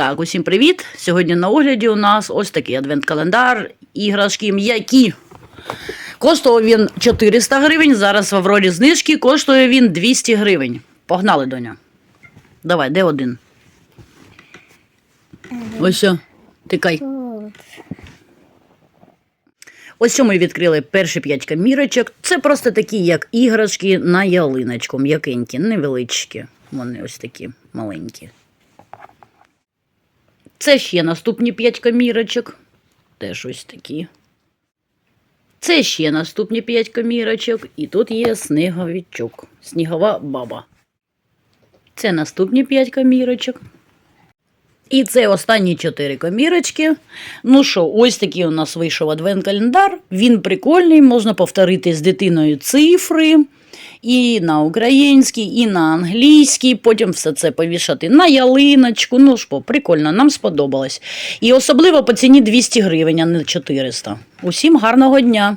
Так, усім привіт! Сьогодні на огляді у нас ось такий адвент-календар, іграшки м'які. Коштував він 400 гривень, зараз в Аврорі знижки коштує він 200 гривень. Погнали, доня. Давай, де один? Ось тикай. Ось що ми відкрили перші п'ять камірочок. Це просто такі, як іграшки на ялиночку, м'якенькі, невеличкі. Вони ось такі маленькі. Це ще наступні п'ять камірочок. Теж ось такі. Це ще наступні п'ять камірочок. І тут є сніговичок. Снігова баба. Це наступні п'ять камірочок. І це останні чотири комірочки. Ну що, ось такий у нас вийшов адвент-календар. Він прикольний, можна повторити з дитиною цифри. І на український, і на англійський. потім все це повішати на ялиночку. Ну бо, прикольно, нам сподобалось. І особливо по ціні 200 гривень, а не 400. Усім гарного дня!